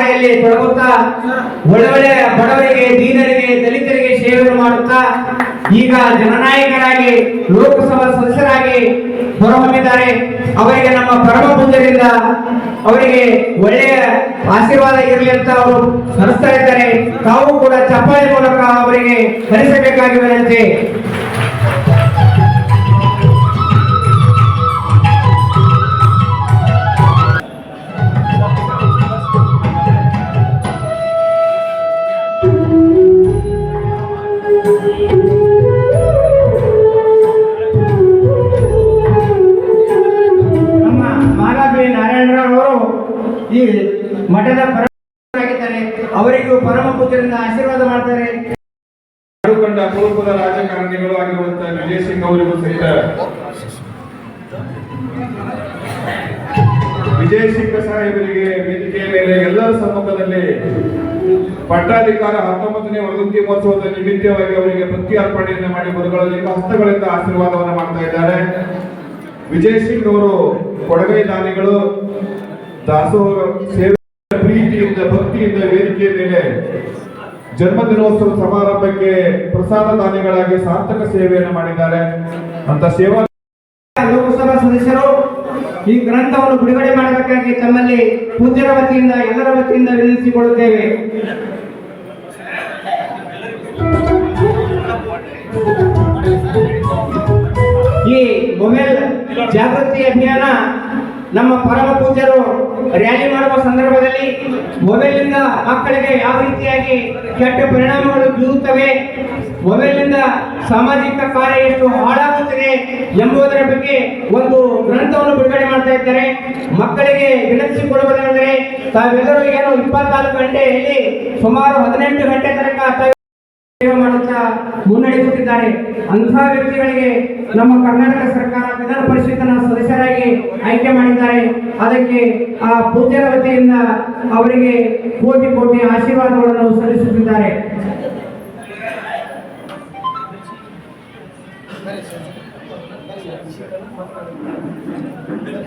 ಕಾರ್ಯದಲ್ಲಿ ತೊಡಗುತ್ತಾ ಒಳಗಡೆ ಬಡವರಿಗೆ, ದೀನರಿಗೆ, ದಲಿತರಿಗೆ ಸೇವೆ ಮಾಡುತ್ತಾ, ಈಗ ಜನನಾಯಕರಾಗಿ, ಲೋಕಸಭಾ ಸದಸ್ಯರಾಗಿ ಹೊರಹೊಮ್ಮಿದ್ದಾರೆ. ಅವರಿಗೆ ನಮ್ಮ ಪರಮ ಪೂಜರಿಂದ ಅವರಿಗೆ ಒಳ್ಳೆಯ ಆಶೀರ್ವಾದ ಇರಲಿ ಅಂತ ಅವರು ಸ್ಮರಿಸ್ತಾ ಇದ್ದಾರೆ. ತಾವು ಕೂಡ ಚಪ್ಪಾಳೆ ಮೂಲಕ ಅವರಿಗೆ ಹರಿಸಬೇಕಾಗಿ ಮಠದ ಪರಮಾಗಿದ್ದಾರೆ ಅವರಿಗೂ ಪರಮ ಪುತ್ರರಿಂದ ಆಶೀರ್ವಾದ ಮಾಡ್ತಾರೆ. ಕಂಡ ರಾಜಕಾರಣಿಗಳು ಆಗಿರುವಂತಹ ವಿಜಯ್ ಸಿಂಗ್ ಅವರಿಗೂ ಸಹಿತ ವಿಜಯ್ ಸಿಂಗ್ ಸಾಹೇಬರಿಗೆ ವೇದಿಕೆಯ ಮೇಲೆ ಎಲ್ಲರ ಸಮ್ಮುಖದಲ್ಲಿ ಪಟ್ಟಾಧಿಕಾರ ಹತ್ತೊಂಬತ್ತನೇ ವರದಂತಿ ಮಹೋತ್ಸವದ ನಿಮಿತ್ತವಾಗಿ ಅವರಿಗೆ ಭಕ್ತಿ ಅರ್ಪಣೆಯನ್ನು ಮಾಡಿ ಗುರುಗಳಲ್ಲಿ ಹಸ್ತಗಳಿಂದ ಆಶೀರ್ವಾದವನ್ನು ಮಾಡ್ತಾ ಇದ್ದಾರೆ. ವಿಜಯ್ ಸಿಂಗ್ ಅವರು ಕೊಡಗೈ ದಾನಿಗಳು, ದಾಸೋಹ ಸೇವೆ ಭಕ್ತಿಯಿಂದ ವೇದಿಕೆಯ ಮೇಲೆ ಜನ್ಮದಿನೋತ್ಸವ ಸಮಾರಂಭಕ್ಕೆ ಪ್ರಸಾದ ದಾನಿಗಳಾಗಿ ಸಾರ್ಥಕ ಸೇವೆಯನ್ನು ಮಾಡಿದ್ದಾರೆ. ಅಂತ ಸೇವಾ ಲೋಕಸಭಾ ಸದಸ್ಯರು, ಈ ಗ್ರಂಥವನ್ನು ಬಿಡುಗಡೆ ಮಾಡಬೇಕಾಗಿ ತಮ್ಮಲ್ಲಿ ಪೂಜ್ಯರ ವತಿಯಿಂದ, ಎಲ್ಲರ ವತಿಯಿಂದ ವಿನಂತಿಸಿಕೊಳ್ಳುತ್ತೇವೆ. ಈ ಮೊಬೈಲ್ ಜಾಗೃತಿ ಅಭಿಯಾನ ನಮ್ಮ ಪರಮ ಪೂಜ್ಯರು ರ್ಯಾಲಿ ಮಾಡುವ ಸಂದರ್ಭದಲ್ಲಿ ಮೊಬೈಲ್ನಿಂದ ಮಕ್ಕಳಿಗೆ ಯಾವ ರೀತಿಯಾಗಿ ಕೆಟ್ಟ ಪರಿಣಾಮಗಳು ಬೀರುತ್ತವೆ, ಮೊಬೈಲ್ನಿಂದ ಸಾಮಾಜಿಕ ಕಾರ್ಯ ಎಷ್ಟು ಹಾಳಾಗುತ್ತದೆ ಎಂಬುದರ ಬಗ್ಗೆ ಒಂದು ಗ್ರಂಥವನ್ನು ಬಿಡುಗಡೆ ಮಾಡ್ತಾ ಇದ್ದಾರೆ. ಮಕ್ಕಳಿಗೆ ವಿನಂತಿಸಿಕೊಳ್ಳುವುದೆಂದರೆ ತಾವೆಲ್ಲರೂ ಏನು ಇಪ್ಪತ್ನಾಲ್ಕು ಗಂಟೆಯಲ್ಲಿ ಸುಮಾರು ಹದಿನೆಂಟು ಗಂಟೆ ತನಕ ಮುನ್ನಡೆಸುತ್ತಿದ್ದಾರೆ ಅಂತಹ ವ್ಯಕ್ತಿಗಳಿಗೆ ನಮ್ಮ ಕರ್ನಾಟಕ ಸರ್ಕಾರ ವಿಧಾನ ಪರಿಷತ್ತಿನ ಸದಸ್ಯರಾಗಿ ಆಯ್ಕೆ ಮಾಡಿದ್ದಾರೆ. ಅದಕ್ಕೆ ಆ ಪೂಜ್ಯರ ವತಿಯಿಂದ ಅವರಿಗೆ ಕೋಟಿ ಕೋಟಿ ಆಶೀರ್ವಾದಗಳನ್ನು ಸಲ್ಲಿಸುತ್ತಿದ್ದಾರೆ.